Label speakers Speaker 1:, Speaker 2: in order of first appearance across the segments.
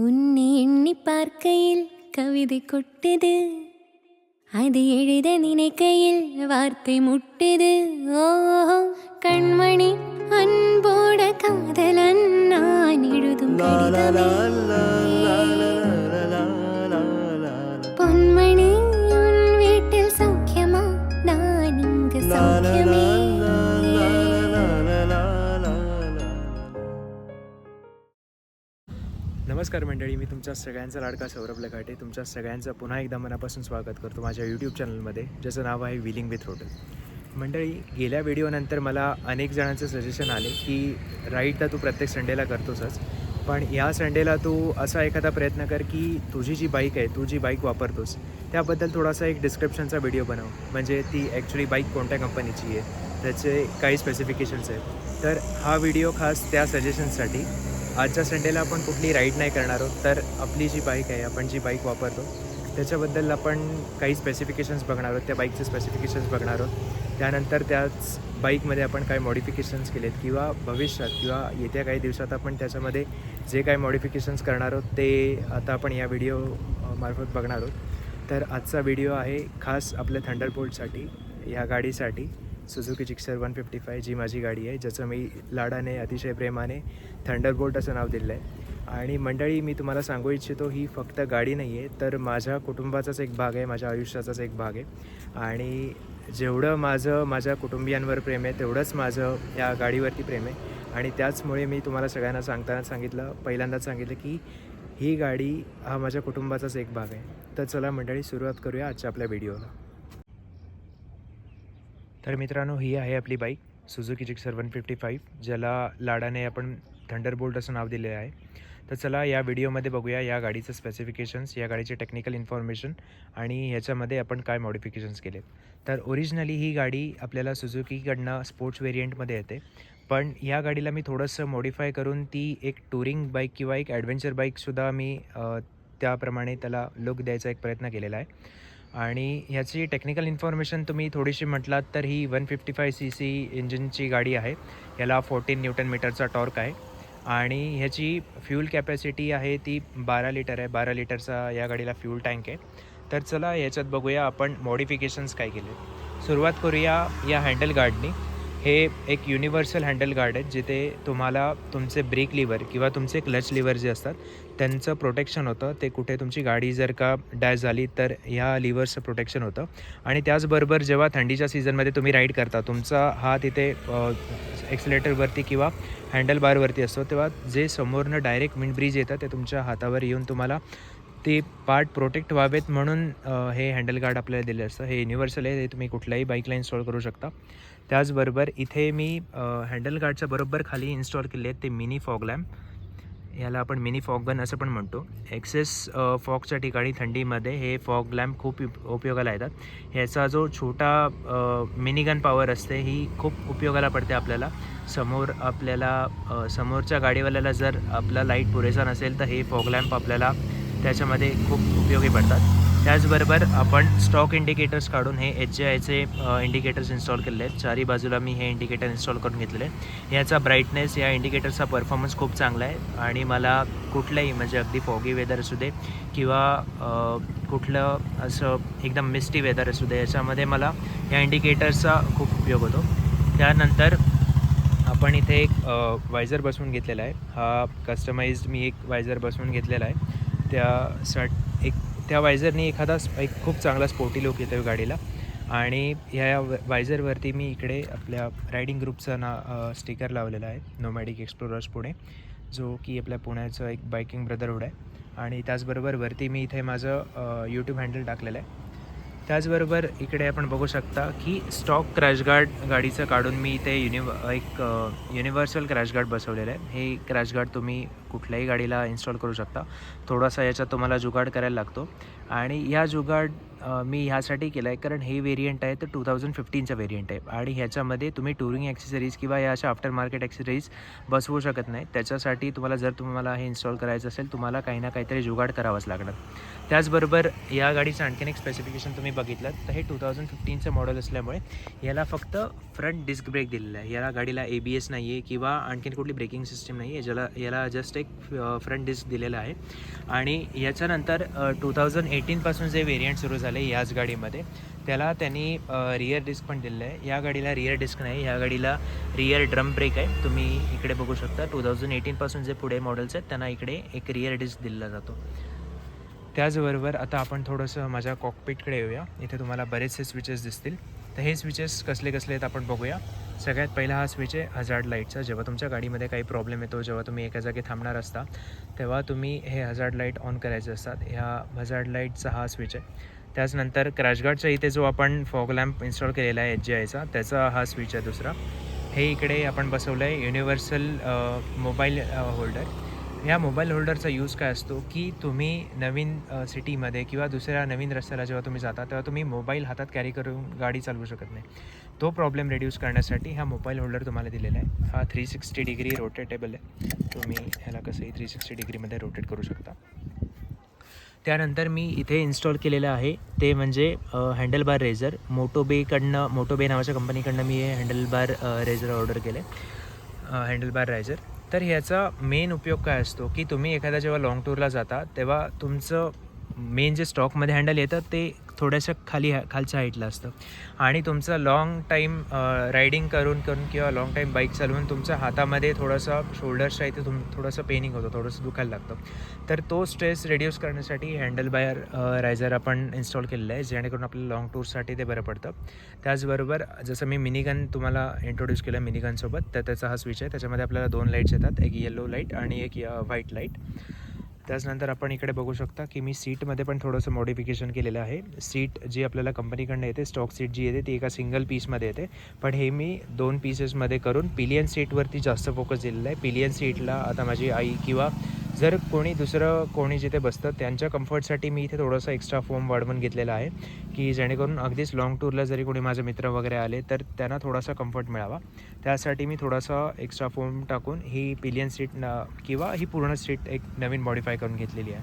Speaker 1: உன்னை எண்ணி பார்க்கையில் கவிதை கொட்டுது. அது எழுத நினைக்கையில் வார்த்தை முட்டுது. ஓ கண்மணி அன்போட காதலன் நான் எழுதும் கடிதமே.
Speaker 2: नमस्कार मंडळी मी तुमच्या सगळ्यांचा लाडका सौरभ लखाटे. तुमच्या सगळ्यांचं पुन्हा एकदा मनापासून स्वागत करतो माझ्या यूट्यूब चॅनलमध्ये ज्याचं नाव आहे विलिंग विथ हॉटेल मंडळी गेल्या व्हिडिओनंतर मला अनेक जणांचं सजेशन आले की राईड तर तू प्रत्येक संडेला करतोसच पण या संडेला तू असा एखादा प्रयत्न कर की तुझी जी बाईक आहे तू जी बाईक वापरतोस त्याबद्दल थोडासा एक डिस्क्रिप्शनचा व्हिडिओ बनव. म्हणजे ती ॲक्च्युली बाईक कोणत्या कंपनीची आहे त्याचे काही स्पेसिफिकेशन्स आहेत. तर हा व्हिडिओ खास त्या सजेशनसाठी आजच्या संडेला आपण कुठली राईड नाही करणार आहोत. तर आपली जी बाईक आहे आपण जी बाईक वापरतो त्याच्याबद्दल आपण काही स्पेसिफिकेशन्स बघणार आहोत. त्या बाईकचे स्पेसिफिकेशन्स बघणार आहोत. त्यानंतर त्याच बाईकमध्ये आपण काय मॉडिफिकेशन्स केलेत किंवा भविष्यात किंवा येत्या काही दिवसात आपण त्याच्यामध्ये जे काही मॉडिफिकेशन्स करणार आहोत ते आता आपण या व्हिडिओ मार्फत बघणार आहोत. तर आजचा व्हिडिओ आहे खास आपल्या थंडरबोल्टसाठी या गाडीसाठी. Suzuki Gixxer one fifty five जी माझी गाडी आहे ज्याचं मी लाडाने अतिशय प्रेमाने थंडरबोल्ट असं नाव दिलं आहे. आणि मंडळी मी तुम्हाला सांगू इच्छितो ही फक्त गाडी नाही आहे तर माझ्या कुटुंबाचाच एक भाग आहे माझ्या आयुष्याचाच एक भाग आहे. आणि जेवढं माझं माझ्या कुटुंबियांवर प्रेम आहे तेवढंच माझं या गाडीवरती प्रेम आहे. आणि त्याचमुळे मी तुम्हाला सगळ्यांना सांगताना सांगितलं पहिल्यांदाच सांगितलं की ही गाडी हा माझ्या कुटुंबाचाच एक भाग आहे. तर चला मंडळी सुरुवात करूया आजच्या आपल्या व्हिडिओला. तर मित्रांनो ही आहे आपली bike Suzuki Gixxer one fifty five ज्याला लाडाने आपण थंडरबोल्ट असं नाव दिले आहे. तर चला या व्हिडिओमध्ये बघूया या गाडीचं स्पेसिफिकेशन्स या गाडीचे टेक्निकल इन्फॉर्मेशन आणि ह्याच्यामध्ये आपण काय मॉडिफिकेशन्स केले तर ओरिजिनली ही गाडी आपल्याला सुझुकीकडनं स्पोर्ट्स व्हेरियंटमध्ये येते. पण या गाडीला मी थोडंसं मॉडिफाय करून ती एक टुरिंग बाईक किंवा एक ॲडव्हेंचर बाईकसुद्धा मी त्याप्रमाणे त्याला लुक द्यायचा एक प्रयत्न केलेला आहे. आणि ह्याची टेक्निकल इन्फॉर्मेशन तुम्ही थोडीशी म्हटलात तर ही one fifty five C C इंजिनची गाडी आहे. याला फोर्टीन न्यूटन मीटरचा टॉर्क आहे. आणि ह्याची फ्यूल कॅपॅसिटी आहे ती बारा लिटर आहे. बारा लिटरचा या गाडीला फ्यूल टँक आहे. तर चला याच्यात बघूया आपण मॉडिफिकेशन्स काय केले. सुरुवात करूया या हँडल गार्डनी हे एक युनिव्हर्सल हँडल गार्ड आहे जिथे तुम्हाला तुमचे ब्रेक लिव्हर किंवा तुमचे क्लच लिव्हर जे असतात त्यांचं प्रोटेक्शन होतं. ते कुठे तुमची गाडी जर का डॅश झाली तर ह्या लिव्हर्सचं प्रोटेक्शन होतं. आणि त्याचबरोबर जेव्हा थंडीच्या सीझनमध्ये तुम्ही राईड करता तुमचा हा तिथे एक्सिलेटरवरती किंवा हँडल बारवरती असतो तेव्हा जे समोरनं डायरेक्ट विंड ब्रिज येतं ते तुमच्या हातावर येऊन तुम्हाला ते पार्ट प्रोटेक्ट व्हावेत म्हणून हे हँडल गार्ड आपल्याला दिलं असतं. हे युनिव्हर्सल आहे हे तुम्ही कुठल्याही बाईकला इन्स्टॉल करू शकता. त्याचबरोबर इथे मी हँडल गार्डच्या बरोबर खाली इन्स्टॉल केले आहेत ते मिनी फॉग लॅम्प याला आपण मिनी फॉग गन असं पण म्हणतो. एक्सेस फॉगच्या ठिकाणी थंडीमध्ये हे फॉग लॅम्प खूप उप- उपयोगाला येतात. ह्याचा जो छोटा मिनी गन पॉवर असते ही खूप उपयोगाला पडते आपल्याला. समोर आपल्याला समोरच्या गाडीवाल्याला जर आपला लाइट पुरेसा नसेल तर हे फॉग लॅम्प आपल्याला त्याच्यामध्ये खूप उपयोगी पडतात. त्याचबरोबर आपण स्टॉक इंडिकेटर्स काढून हे एच जे आयचे इंडिकेटर्स इन्स्टॉल केलेले आहेत. चारी बाजूला मी हे इंडिकेटर इन्स्टॉल करून घेतलेले आहेत. याचा ब्राईटनेस या इंडिकेटरचा परफॉर्मन्स खूप चांगला आहे. आणि मला कुठलंही म्हणजे अगदी फॉगी वेदर असू दे किंवा कुठलं असं एकदम मिस्टी वेदर असू दे याच्यामध्ये मला या इंडिकेटर्सचा खूप उपयोग होतो. त्यानंतर आपण इथे एक वायझर बसवून घेतलेला आहे. हा कस्टमाइज्ड मी एक वायझर बसवून घेतलेला आहे. त्यासाठी एक त्या वायझरनी एखादा एक खूप चांगला स्पोर्टी लुक येतो गाडीला. आणि ह्या वायझरवरती मी इकडे आपल्या रायडिंग ग्रुपचा ना स्टिकर लावलेला आहे नोमॅडिक एक्सप्लोरर्स पुणे जो की आपल्या पुण्याचं एक बायकिंग ब्रदरहूड आहे. आणि त्याचबरोबर वरती मी इथे माझं यूट्यूब हँडल टाकलेलं आहे. त्याचबरोबर इकडे आपण बघू शकता की स्टॉक क्रॅश गार्ड गाडीचं काढून मी इथे युनिव एक युनिव्हर्सल क्रॅश गार्ड बसवलेलं आहे. हे क्रॅश गार्ड तुम्ही कुठल्याही गाडीला इन्स्टॉल करू शकता. थोडासा याच्यात तुम्हाला जुगाड करायला लागतो. आणि या जुगाड मी ह्यासाठी केलं आहे कारण हे वेरियंट आहे तर टू थाउजंड फिफ्टीनचं वेरियंट आहे. आणि ह्याच्यामध्ये तुम्ही टुरिंग ॲक्सेसरीज किंवा या अशा आफ्टर मार्केट ॲक्सेसरीज बसवू शकत नाही. त्याच्यासाठी तुम्हाला जर तुम्हाला हे इन्स्टॉल करायचं असेल तुम्हाला काही ना काहीतरी जुगाड करावंच लागणार. त्याचबरोबर या गाडीचं आणखीन एक स्पेसिफिकेशन तुम्ही बघितलं तर हे टू थाउजंड फिफ्टीनचं मॉडेल असल्यामुळे याला फक्त फ्रंट डिस्क ब्रेक दिलेला आहे. याला गाडीला ए बी एस नाही आहे किंवा आणखीन कुठली ब्रेकिंग सिस्टीम नाही आहे ज्याला याला जस्ट एक फ्रंट डिस्क दिलेला आहे. आणि याच्यानंतर टू थाउजंड एटीनपासून जे व्हेरियंट सुरू झाले याच गाडीमध्ये त्याला त्यांनी रिअर डिस्क पण दिलेलं आहे. या गाडीला रिअर डिस्क नाही या गाडीला रिअर ड्रम ब्रेक आहे. तुम्ही इकडे बघू शकता टू थाउजंड एटीनपासून जे पुढे मॉडेल्स आहेत त्यांना इकडे एक रिअर डिस्क दिला जातो. त्याचबरोबर आता आपण थोडंसं माझ्या कॉकपीटकडे येऊया. इथे तुम्हाला बरेचसे स्विचेस दिसतील. तर हे स्विचेस कसले कसले आहेत आपण बघूया. सगळ्यात पहिला हा स्विच आहे हजार्ड लाईटचा जेव्हा तुमच्या गाडीमध्ये काही प्रॉब्लेम येतो जेव्हा तुम्ही एका जागी थांबणार असता तेव्हा तुम्ही हे हजार्ड लाइट ऑन करायचे असतात. ह्या हजार्ड लाईटचा हा स्विच आहे. त्याचनंतर क्रॅशगार्डच्या इथे जो आपण फॉग लॅम्प इन्स्टॉल केलेला आहे एच जी आयचा त्याचा हा स्विच आहे दुसरा. हे इकडे आपण बसवलं आहे युनिव्हर्सल मोबाईल होल्डर ह्या मोबाईल होल्डरचा यूज काय असतो की तुम्ही नवीन सिटीमध्ये किंवा दुसऱ्या नवीन रस्त्याला जेव्हा तुम्ही जाता तेव्हा तुम्ही मोबाईल हातात कॅरी करून गाडी चालवू शकत नाही. तो प्रॉब्लेम रिड्यूस करण्यासाठी हा मोबाईल होल्डर तुम्हाला दिलेला आहे. हा थ्री सिक्स्टी डिग्री रोटेटेबल आहे. तुम्ही ह्याला कसंही थ्री सिक्स्टी डिग्रीमध्ये रोटेट करू शकता. त्यानंतर मी इथे इन्स्टॉल केलेलं आहे. ते म्हणजे हँडल बार रेझर मोटोबेकडनं मोटोबे नावाच्या कंपनीकडनं मी हे हँडल बार रेझर ऑर्डर केले हँडल बार रायझर तर ह्याचा मेन उपयोग काय असतो? की तुम्ही एखाद्या जेव्हा लाँग टूरला जाता तेव्हा तुमचं मेन जे स्टॉकमध्ये हँडल येतं ते थोड्याशा खाली खालच्या हाईटला असतं. आणि तुमचं लाँग टाईम रायडिंग करून करून किंवा लाँग टाईम बाईक चालवून तुमच्या हातामध्ये थोडासा शोल्डर्सच्या इथे तुम थोडंसं पेनिंग होतं थोडंसं दुखायला लागतं. तर तो स्ट्रेस रिड्यूस करण्यासाठी हँडल बायर रायझर आपण इन्स्टॉल केलेलं आहे जेणेकरून आपल्याला लाँग टूरसाठी ते बरं पडतं. त्याचबरोबर जसं मी मिनिगन तुम्हाला इंट्रोड्यूस केलं मिनिगनसोबत तर त्याचा हा स्विच आहे. त्याच्यामध्ये आपल्याला दोन लाईट्स येतात एक येलो लाइट आणि एक व्हाईट लाइट त्याचनंतर आपण इकडे बघू शकता की मी सीटमध्ये पण थोडंसं मॉडिफिकेशन केलेलं आहे. सीट जी आपल्याला कंपनीकडनं येते स्टॉक सीट जी येते ती एका सिंगल पीसमध्ये येते. पण हे मी दोन पीसेसमध्ये करून पिलियन सीटवरती जास्त फोकस दिलेला आहे. पिलियन सीटला आता माझी आई किंवा जर कोणी दुसरं कोणी जिथे बसतं त्यांच्या कम्फर्टसाठी मी इथे थोडंसं एक्स्ट्रा फोम वाढवून घेतलेला आहे की जेणेकरून अगदीच लाँग टूरला जरी कोणी माझे मित्र वगैरे आले तर त्यांना थोडासा कम्फर्ट मिळावा. त्यासाठी मी थोडासा एक्स्ट्रा फोम टाकून ही पिलियन सीट न किंवा ही पूर्ण सीट एक नवीन मॉडीफाय करून घेतलेली आहे.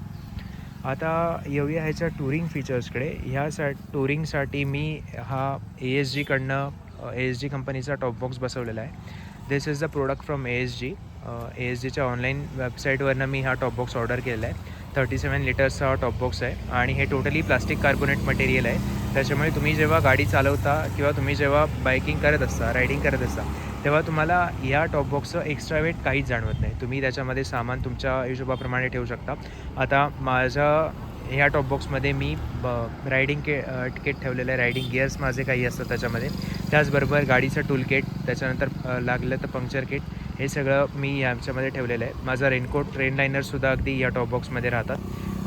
Speaker 2: आता येऊया ह्याच्या टुरिंग फीचर्सकडे ह्या सा टुरिंगसाठी मी हा ए एस जीकडनं ए एस जी कंपनीचा टॉप बॉक्स बसवलेला आहे. This is the product from A S G A S जीच्या ऑनलाईन वेबसाईटवरनं मी हा टॉप बॉक्स ऑर्डर केला आहे थर्टी सेवन लिटर्सचा हा टॉप बॉक्स आहे. आणि हे टोटली प्लास्टिक कार्बोनेट मटेरियल आहे. त्याच्यामुळे तुम्ही जेव्हा गाडी चालवता किंवा तुम्ही जेव्हा बायकिंग करत असता रायडिंग करत असता तेव्हा तुम्हाला या टॉप बॉक्सचं एक्स्ट्रा वेट काहीच जाणवत नाही. तुम्ही त्याच्यामध्ये सामान तुमच्या हिशोबाप्रमाणे ठेवू शकता. आता माझ्या ह्या टॉप बॉक्समध्ये मी ब रायडिंग के किट ठेवलेलं आहे. रायडिंग गिअर्स माझे काही असतात त्याच्यामध्ये. त्याचबरोबर गाडीचं टूल किट त्याच्यानंतर लागलं तर पंक्चर किट हे सगळं मी याच्यामध्ये ठेवलेलं आहे. माझा रेनकोट ट्रेन लायनरसुद्धा अगदी या टॉप बॉक्समध्ये राहतात.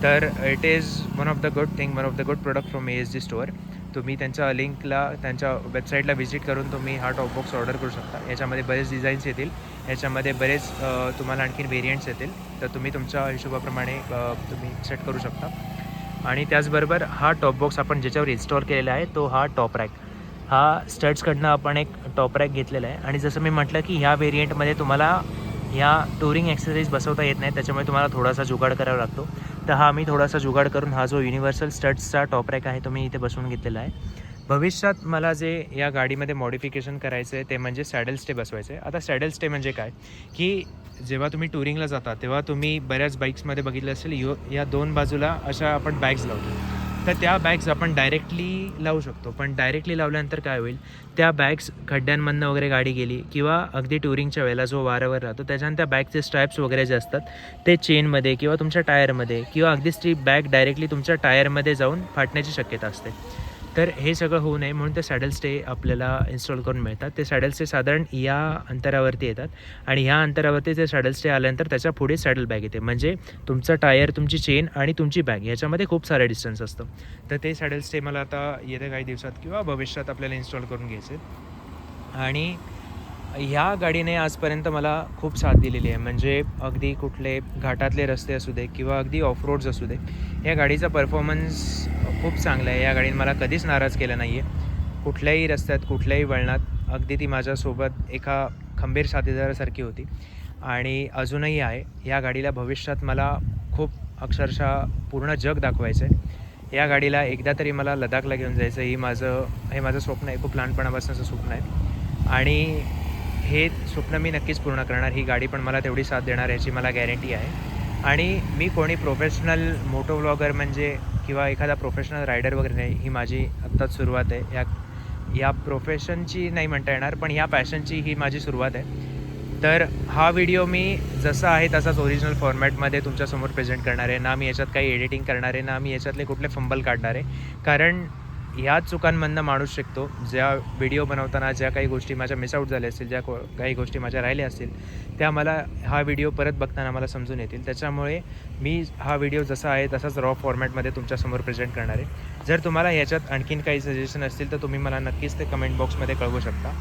Speaker 2: तर it is one of the good thing one of the good product from A S G store तुम्ही त्यांच्या लिंकला त्यांच्या वेबसाईटला व्हिजिट करून तुम्ही हा टॉप बॉक्स ऑर्डर करू शकता. याच्यामध्ये बरेच डिझाईन्स येतील. याच्यामध्ये बरेच तुम्हाला आणखीन व्हेरियंट्स येतील. तर तुम्ही तुमच्या हिशोबाप्रमाणे तुम्ही सेट करू शकता. आणि त्याचबरोबर हा टॉप बॉक्स आपण ज्याच्यावर इन्स्टॉल केलेला आहे तो हा टॉप रॅक हा स्टड्सकडनं आपण एक टॉप रॅक घेतलेला आहे. आणि जसं मी म्हटलं की ह्या व्हेरियंटमध्ये तुम्हाला ह्या टुरिंग एक्सरसाइज बसवता येत नाही त्याच्यामुळे तुम्हाला थोडासा जुगाड करावा लागतो. तर हा मी थोडासा जुगाड करून हा जो युनिव्हर्सल स्टड्सचा टॉप रॅक आहे तो मी इथे बसवून घेतलेला आहे. भविष्यात मला जे या गाडीमध्ये मॉडिफिकेशन करायचं आहे ते म्हणजे सॅडल स्टे बसवायचं आहे. आता सॅडल स्टे म्हणजे काय? की जेव्हा तुम्ही टुरिंगला जाता तेव्हा तुम्ही बऱ्याच बाईक्समध्ये बघितलं असेल यो या दोन बाजूला अशा आपण बॅग्स लावतो. तर त्या बॅग्स आपण डायरेक्टली लावू शकतो. पण डायरेक्टली लावल्यानंतर काय होईल? त्या बॅग्स खड्ड्यांमधनं वगैरे गाडी गेली किंवा अगदी टुरिंगच्या वेळेला जो वारावर राहतो त्याच्यानं त्या बॅगचे स्ट्रॅप्स वगैरे जे असतात ते चेनमध्ये किंवा तुमच्या टायरमध्ये किंवा अगदीच ती बॅग डायरेक्टली तुमच्या टायरमध्ये जाऊन फाटण्याची शक्यता असते. तर हे सगळं होऊ नये म्हणून ते सॅडल स्टे आपल्याला इन्स्टॉल करून मिळतात. ते सॅडल स्टे साधारण या अंतरावरती येतात आणि ह्या अंतरावरती ते सॅडल स्टे आल्यानंतर त्याच्या पुढे सॅडल बॅग येते. म्हणजे तुमचं टायर तुमची चेन आणि तुमची बॅग याच्यामध्ये खूप सारं डिस्टन्स असतं. तर ते सॅडल स्टे मला आता येत्या काही दिवसात किंवा भविष्यात आपल्याला इन्स्टॉल करून घ्यायचे आणि ह्या गाडीने आजपर्यंत मला खूप साथ दिलेली आहे. म्हणजे अगदी कुठले घाटातले रस्ते असू दे किंवा अगदी ऑफ रोड्स असू दे या गाडीचा परफॉर्मन्स खूप चांगला आहे. या गाडीने मला कधीच नाराज केलं नाही आहे कुठल्याही रस्त्यात कुठल्याही वळणात अगदी ती माझ्यासोबत एका खंबीर साथीदारासारखी होती. आणि अजूनही आहे. या गाडीला भविष्यात मला खूप अक्षरशः पूर्ण जग दाखवायचं आहे या गाडीला एकदा तरी मला लडाखला घेऊन जायचं ही माझं हे माझं स्वप्न आहे. खूप लहानपणापासूनचं स्वप्न आहे. आणि हे स्वप्न मी नक्कीच पूर्ण करणार. ही गाडी पण मला तेवढी साथ देणार याची मला गॅरंटी आहे. आणि मी कोणी प्रोफेशनल मोटो व्लॉगर म्हणजे किंवा एखादा प्रोफेशनल रायडर वगैरे नाही ही माझी आत्ताच सुरुवात आहे. या या प्रोफेशनची नाही म्हणता येणार पण या पॅशनची ही माझी सुरुवात आहे. तर हा व्हिडिओ मी जसा आहे तसाच ओरिजिनल फॉर्मॅटमध्ये तुमच्यासमोर प्रेझेंट करणार आहे. ना मी याच्यात काही एडिटिंग करणार आहे ना मी याच्यातले कुठले फंबल काढणार आहे. कारण ह्या चुकांमधनं माणूस शिकतो. ज्या व्हिडिओ बनवताना ज्या काही गोष्टी माझ्या मिसआउट झाल्या असतील ज्या को काही गोष्टी माझ्या राहिल्या असतील त्या मला हा व्हिडिओ परत बघताना मला समजून येतील. त्याच्यामुळे मी हा व्हिडिओ जसा आहे तसाच रॉ फॉर्मॅटमध्ये तुमच्यासमोर प्रेझेंट करणार आहे. जर तुम्हाला ह्याच्यात आणखीन काही सजेशन असतील तर तुम्ही मला नक्कीच ते कमेंट बॉक्समध्ये कळवू शकता.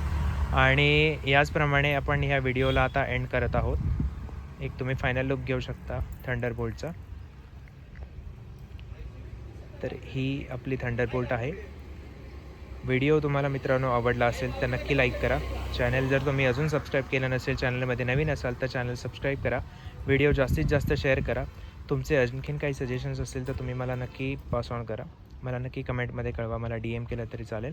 Speaker 2: आणि याचप्रमाणे आपण ह्या व्हिडिओला आता एंड करत आहोत. एक तुम्ही फायनल लुक घेऊ शकता थंडर बोल्टचा तर ही आपली थंडरबोल्ट आहे. व्हिडिओ तुम्हाला मित्रांनो आवडला असेल तर नक्की लाईक करा. चॅनल जर तुम्ही अजून सबस्क्राईब केलं नसेल चॅनलमध्ये नवीन असाल तर चॅनल सबस्क्राईब करा. व्हिडिओ जास्तीत जास्त शेअर करा. तुमचे आणखीन काही सजेशन्स असतील तर तुम्ही मला नक्की पास ऑन करा. मला नक्की कमेंटमध्ये कळवा. मला डी एम केलं तरी चालेल.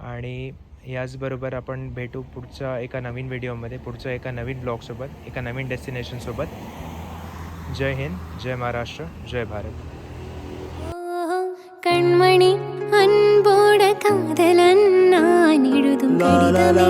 Speaker 2: आणि याचबरोबर आपण भेटू पुढच्या एका नवीन व्हिडिओमध्ये पुढच्या एका नवीन ब्लॉगसोबत एका नवीन डेस्टिनेशनसोबत जय हिंद जय महाराष्ट्र जय भारत.
Speaker 1: கண்மணி அன்போட காதலன் நான் எழுதும் கடிதமே.